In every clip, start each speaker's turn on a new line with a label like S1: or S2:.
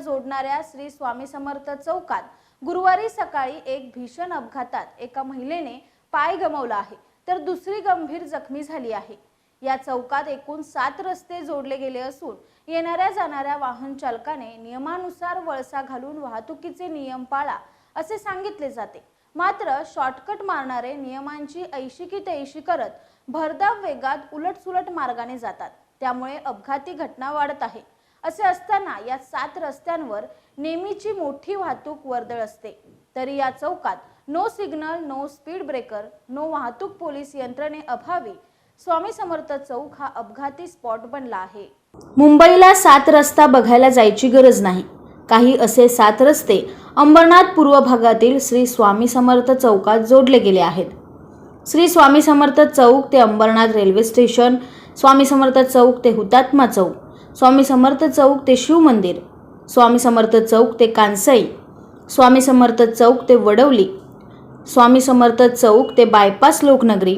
S1: जोडणाऱ्या श्री स्वामी समर्थ चौकात गुरुवारी सकाळी एक भीषण अपघातात एका महिलेने पाय गमावला आहे तर दुसरी गंभीर जखमी झाली आहे. या चौकात एकूण सात रस्ते जोडले गेले असून येणाऱ्या जाणाऱ्या वाहन चालकाने नियमानुसार वळसा घालून वाहतुकीचे नियम पाळा असे सांगितले जाते. मात्र शॉर्टकट मारणारे नियमांची ऐशी की तैशी करत भरधाव वेगात उलटसुलट मार्गाने जातात. त्यामुळे अपघाती घटना वाढत आहे. असे असताना या सात रस्त्यांवर नेहमीची मोठी वाहतूक वर्दळ असते. तरी या चौकात no signal no speed breaker no वाहतूक पोलीस यंत्रणे अभावी स्वामी समर्थ चौक हा अपघाती स्पॉट बनला आहे. मुंबईला सात रस्ता बघायला जायची गरज नाही. काही असे सात रस्ते अंबरनाथ पूर्व भागातील श्री स्वामी समर्थ चौकात जोडले गेले आहेत. श्री स्वामी समर्थ चौक ते अंबरनाथ रेल्वे स्टेशन स्वामी समर्थ चौक ते हुतात्मा चौक स्वामी समर्थ चौक ते शिव मंदिर स्वामी समर्थ चौक ते कांसई स्वामी समर्थ चौक ते वडवली स्वामी समर्थ चौक ते बायपास लोकनगरी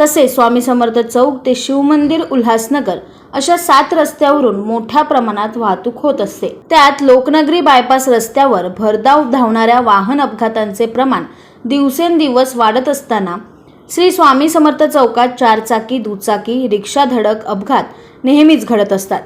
S1: तसे स्वामी समर्थ चौक ते शिवमंदिर उल्हासनगर अशा सात रस्त्यावरून मोठ्या प्रमाणात वाहतूक होत असते. त्यात लोकनगरी बायपास रस्त्यावर भरधाव धावणाऱ्या वाहन अपघातांचे प्रमाण दिवसेंदिवस वाढत असताना श्री स्वामी समर्थ चौकात चारचाकी दुचाकी रिक्षा धडक अपघात नेहमीच घडत असतात.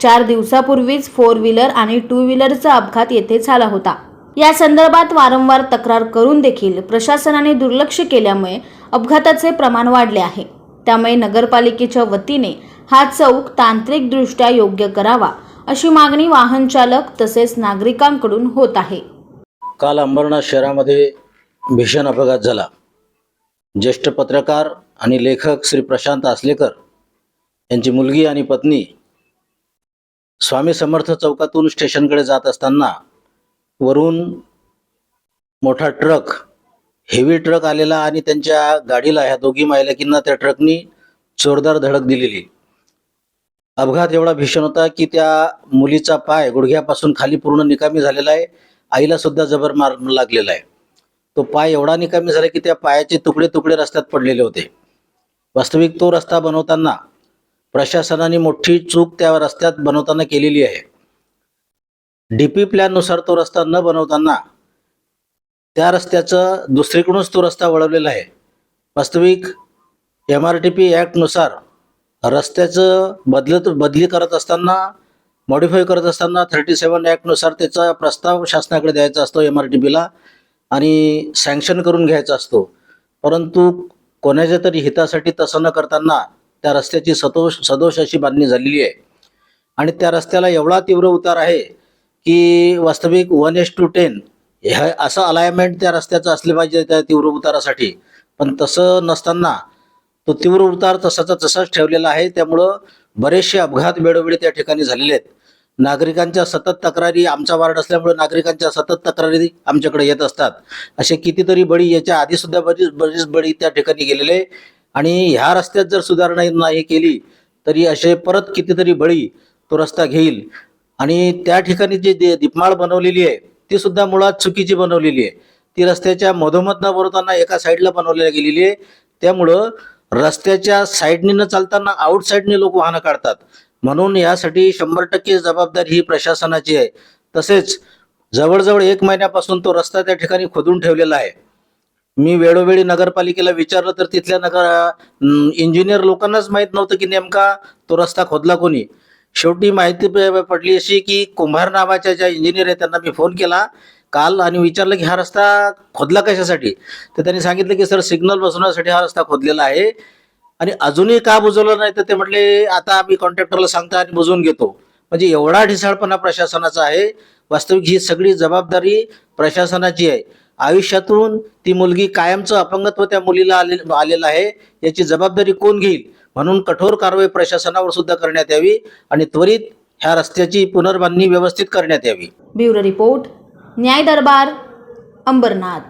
S1: चार दिवसापूर्वीच फोर व्हीलर आणि टू व्हीलरचा अपघात येथे झाला होता. या संदर्भात वारंवार तक्रार करून देखील प्रशासनाने दुर्लक्ष केल्यामुळे अपघाताचे प्रमाण वाढले आहे. त्यामुळे नगरपालिकेच्या वतीने हा चौक तांत्रिकदृष्ट्या योग्य करावा अशी मागणी वाहन चालक तसेच नागरिकांकडून होत आहे.
S2: काल अंबरनाथ शहरामध्ये भीषण अपघात झाला. ज्येष्ठ पत्रकार आणि लेखक श्री प्रशांत आसलेकर यांची मुलगी आणि पत्नी स्वामी समर्थ चौकातून स्टेशनकडे जात असताना वरून मोठा ट्रक हेवी ट्रक आलेला आणि त्यांच्या गाडीला ह्या दोघी महिलाकींना त्या ट्रकनी जोरदार धडक दिलेली. अपघात एवढा भीषण होता की त्या मुलीचा पाय गुडघ्यापासून खाली पूर्ण निकामी झालेला आहे. आईला सुद्धा जबर मार लागलेला आहे. तो पाय एवढा निकामी झाला की त्या पायाचे तुकडे तुकडे रस्त्यात पडलेले होते. वास्तविक तो रस्ता बनवताना प्रशासनाने मोठी चूक त्या रस्त्यात बनवताना केलेली आहे. डी पी प्लॅननुसार तो रस्ता न बनवताना त्या रस्त्याचं दुसरीकडूनच तो रस्ता वळवलेला आहे. वास्तविक एम आर टी पी ॲक्टनुसार रस्त्याचं बदलत बदली करत असताना मॉडिफाय करत असताना थर्टी सेवन ॲक्टनुसार त्याचा प्रस्ताव शासनाकडे द्यायचा असतो एम आर टी पीला आणि सँक्शन करून घ्यायचा असतो. परंतु कोणाच्या तरी हितासाठी तसं न करताना त्या रस्त्याची सतोष सदोष अशी बांधणी झालेली आहे. आणि त्या रस्त्याला एवढा तीव्र उतार आहे की वास्तविक वन एस टू टेन ह्या असं अलायमेंट त्या रस्त्याचं असले पाहिजे त्या तीव्र उतारासाठी. पण तसं नसताना तो तीव्र उतार तसाचा तसाच ठेवलेला आहे. त्यामुळं बरेचसे अपघात वेळोवेळी त्या ठिकाणी झालेले आहेत. नागरिकांच्या सतत तक्रारी आमचा वार्ड असल्यामुळे नागरिकांच्या सतत तक्रारी आमच्याकडे येत असतात. असे कितीतरी बळी याच्या आधी सुद्धा बरीच बरीच बळी त्या ठिकाणी गेलेले आणि ह्या रस्त्यात जर सुधारणा नाही केली तरी असे परत कितीतरी बळी तो रस्ता घेईल. आणि त्या ठिकाणी जी दीपमाळ बनवलेली आहे ती सुद्धा मुळात चुकीची बनवलेली आहे. ती रस्त्याच्या मधोमध न बनवताना एका साईडला बनवलेली गेलेली आहे. त्यामुळं रस्त्याच्या साईडने न चालताना आउट साईडने लोक वाहनं काढतात. म्हणून यासाठी शंभर टक्के जबाबदारी ही प्रशासनाची आहे. तसेच जवळजवळ एक महिन्यापासून तो रस्ता त्या ठिकाणी खोदून ठेवलेला आहे. मी वेळोवेळी नगरपालिकेला विचारलं तर तिथल्या नगर इंजिनियर लोकांनाच माहीत नव्हतं की नेमका तो रस्ता खोदला कोणी. शेवटी माहिती प- पडली अशी की कुंभार नावाच्या ज्या इंजिनियर आहेत त्यांना मी फोन केला काल आणि विचारलं की हा रस्ता खोदला कशासाठी? तर त्यांनी सांगितलं की सर सिग्नल बसवण्यासाठी हा रस्ता खोदलेला आहे. आणि अजूनही का बुजवलं नाही तर ते म्हटले आता आम्ही कॉन्ट्रॅक्टरला सांगतो आणि बुजवून घेतो. म्हणजे एवढा ढिसाळपणा प्रशासनाचा आहे. वास्तविक ही सगळी जबाबदारी प्रशासनाची आहे. आयुष्यातून ती मुलगी कायमचं अपंगत्व त्या मुलीला आले आलेलं आहे याची जबाबदारी कोण घेईल? म्हणून कठोर कारवाई प्रशासनावर सुद्धा करण्यात यावी आणि त्वरित ह्या रस्त्याची पुनर्बांधणी व्यवस्थित करण्यात यावी.
S1: ब्युरो रिपोर्ट न्याय दरबार अंबरनाथ.